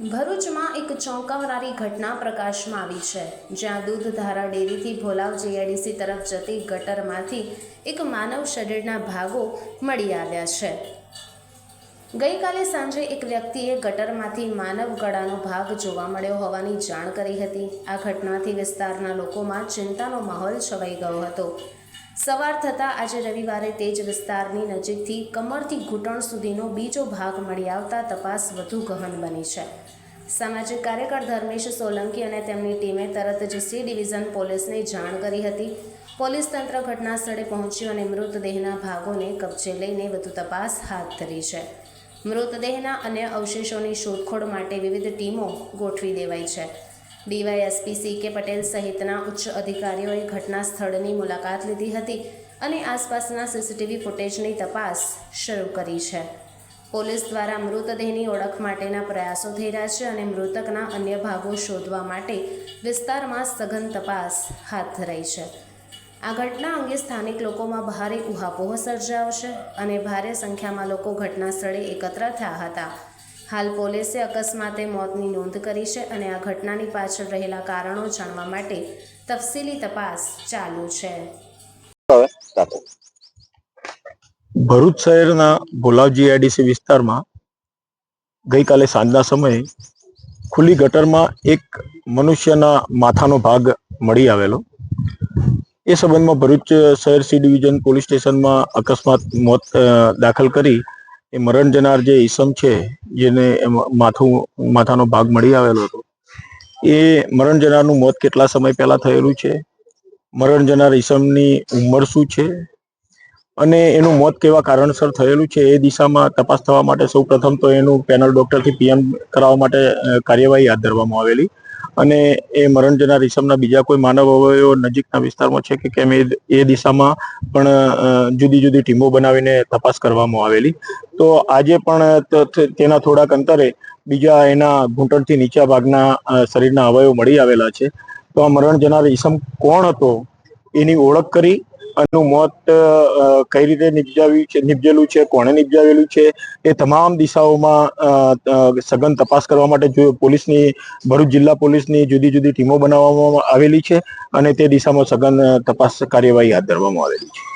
ભરૂચમાં એક ચોંકાવનારી ઘટના પ્રકાશમાં આવી છે, જ્યાં દૂધધારા ડેરીથી ભોલાવ જીઆઈડીસી તરફ જતી ગટરમાંથી એક માનવ શરીરના ભાગો મળી આવ્યા છે. ગઈકાલે સાંજે એક વ્યક્તિએ ગટરમાંથી માનવ ગળાનો ભાગ જોવા મળ્યો હોવાની જાણ કરી હતી. આ ઘટનાથી વિસ્તારના લોકોમાં ચિંતાનો માહોલ છવાઈ ગયો હતો. સવાર થતાં આજે રવિવારે તે જ વિસ્તારની નજીકથી કમરથી ઘૂંટણ સુધીનો બીજો ભાગ મળી આવતા તપાસ વધુ ગહન બની છે. સામાજિક કાર્યકર ધર્મેશ સોલંકી અને તેમની ટીમે તરત જ સી ડિવિઝન પોલીસને જાણ કરી હતી. પોલીસ તંત્ર ઘટના સ્થળે પહોંચ્યું અને મૃતદેહના ભાગોને કબજે લઈને વધુ તપાસ હાથ ધરી છે. મૃતદેહના અન્ય અવશેષોની શોધખોળ માટે વિવિધ ટીમો ગોઠવી દેવાઈ છે. ડીવાયએસપી સી કે પટેલ સહિતના ઉચ્ચ અધિકારીઓએ ઘટના સ્થળની મુલાકાત લીધી હતી અને આસપાસના સીસીટીવી ફૂટેજની તપાસ શરૂ કરી છે. પોલીસ દ્વારા મૃતદેહની ઓળખ માટેના પ્રયાસો થઈ રહ્યા છે અને મૃતકના અન્ય ભાગો શોધવા માટે વિસ્તારમાં સઘન તપાસ હાથ ધરાઈ છે. આ ઘટના અંગે સ્થાનિક લોકોમાં ભારે ઉહાપોહ સર્જાયો છે અને ભારે સંખ્યામાં લોકો ઘટના સ્થળે એકત્ર થયા હતા. હાલ પોલીસે અકસ્માતે મોતની નોંધ કરી છે અને આ ઘટનાની પાછળ રહેલા કારણો જાણવા માટે તફસીલી તપાસ ચાલુ છે. ભરૂચ શહેરના ભોલાવજી એડીસી વિસ્તારમાં ગઈકાલે સાંજના સમયે ખુલ્લી ગટરમાં એક મનુષ્યના માથાનો ભાગ મળી આવેલો. એ સંબંધમાં ભરૂચ શહેર સી ડિવિઝન પોલીસ સ્ટેશનમાં અકસ્માત મોત દાખલ કરી એ મરણ જનાર જે ઈસમ છે, જેને માથું, માથાનો ભાગ મળી આવેલો હતો, એ મરણ જનારનું મોત કેટલા સમય પહેલા થયેલું છે? મરણ જનાર ઈસમની ઉંમર શું છે? અને એનું મોત કેવા કારણસર થયેલું છે? એ દિશામાં તપાસ થવા માટે સૌ પ્રથમ તો એનું પેનલ ડોક્ટરથી પીએમ કરાવવા માટે કાર્યવાહી હાથ ધરવામાં આવેલી. અને એ મરણ જનાર ઈસમના બીજા કોઈ માનવ અવયવો નજીકના વિસ્તારમાં છે કે કેમ એ દિશામાં પણ જુદી જુદી ટીમો બનાવીને તપાસ કરવામાં આવેલી. તો આજે પણ તેના થોડાક અંતરે બીજા એના ઘૂંટણથી નીચા ભાગના શરીરના અવયવો મળી આવેલા છે. તો આ મરણ જનાર ઈસમ કોણ હતો એની ઓળખ કરી એનું મોત કઈ રીતે નિપજાવ્યું છે, નિપજેલું છે, કોણે નિપજાવેલું છે, એ તમામ દિશાઓમાં સઘન તપાસ કરવા માટે પોલીસની, ભરૂચ જિલ્લા પોલીસની જુદી જુદી ટીમો બનાવવામાં આવેલી છે અને તે દિશામાં સઘન તપાસ કાર્યવાહી હાથ ધરવામાં આવેલી છે.